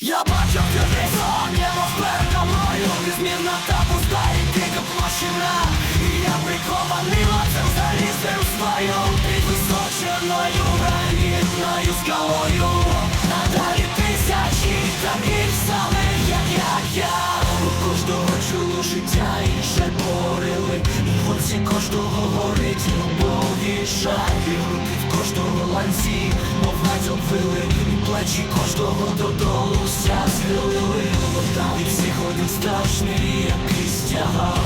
Я бачив людей небо передо мною. Безмірна та пуста і тільки площина. І я прикований лицем залізти у свою. Під височеною гранітною скалою. А далі тисячі таких самих, як я, я. У кожного чуло життя інше порили І в оці кожного горить любові шар І в руки в кожного ланці, навіть обвили плечі кожного додолу. Ся схилили. Від всіх один страшний якийсь тягар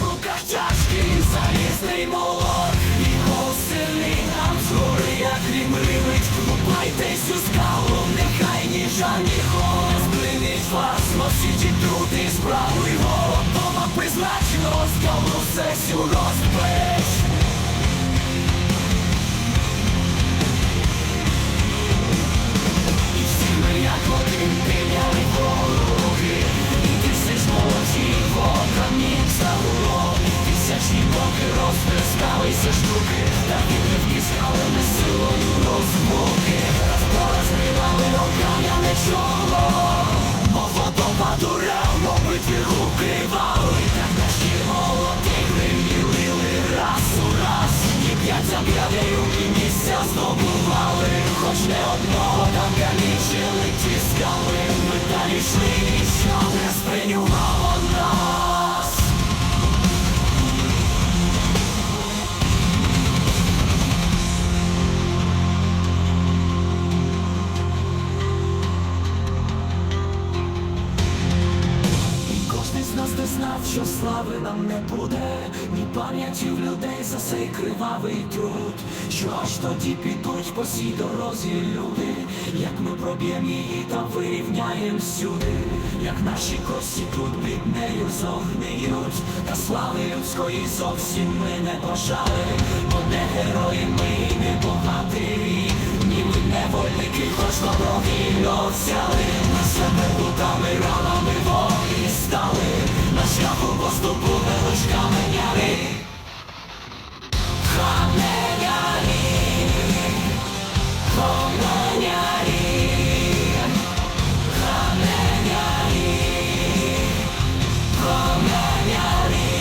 В руках тяжкий залізний молот. І голос сильний нам згори, як грім ривить Лупайтесь у скалу, нехай ні ні холод. Зблинить вас, носіть і труд і справу і голод Дома призначено скалу сесію розбереш Хоч не одного там калічили ті скали Ми далі йшли, ніщо не сприймало що слави нам не буде, ні пам'яті в людей за цей кривавий труд, що аж тоді підуть по цій дорозі люди, як ми проб'ємо її та вирівняєм всюди, як наші кості тут під нею зогниють, та слави людської зовсім ми не бажали, бо не герої ми і не богатирі, ні ми невольники, хоч добровільно взяли. На себе путами ранами волі шляху поступу лиш каменяри. Каменярі, каменярі, каменярі, каменярі.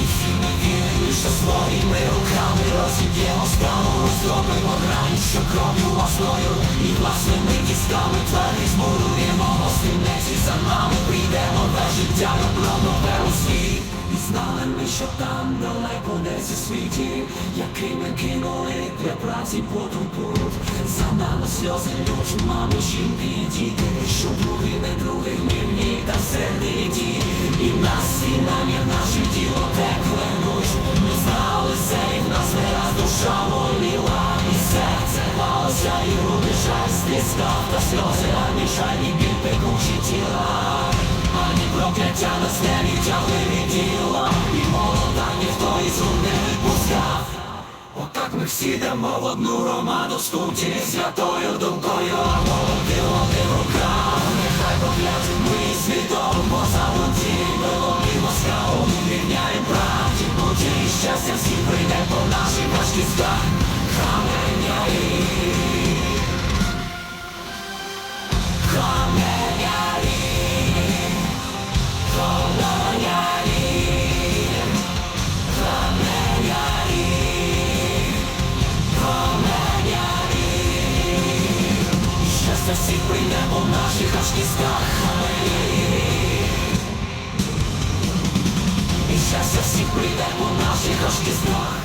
І всі ми вірили, що своїми руками розіб'ємо справу, зробимо грань, що кров'ю власною і власними дісками тварі збудуємо гостинеці за нами прийдемо життя, добро нове у світ. І знали ми, що там далеко десь у світі, який ми кинули для праці потом пут. За нами сльози лють, мами, жінки і діти, що другими другими мені та сердиті. І в нас і намір наше тіло текле ночь. Ми знали це, і в нас не раз душа воліла, і серце валося, і груди жаль стискав, та сльози, а мішальні біль пекучі тіла. Ані не відтягли від діла І молода ніхто із рук не відпускав Отак ми всі йдемо в одну громаду з куті Святою думкою, а молоді лови в руках Нехай прокляті ми свідомо забуті Ми ловимо скалу, рівняємо правді Буті і щастя всі прийде по наших важкістах Каменяї Прийдемо в наших аж кістках І щастя всіх прийдемо в наших аж кістках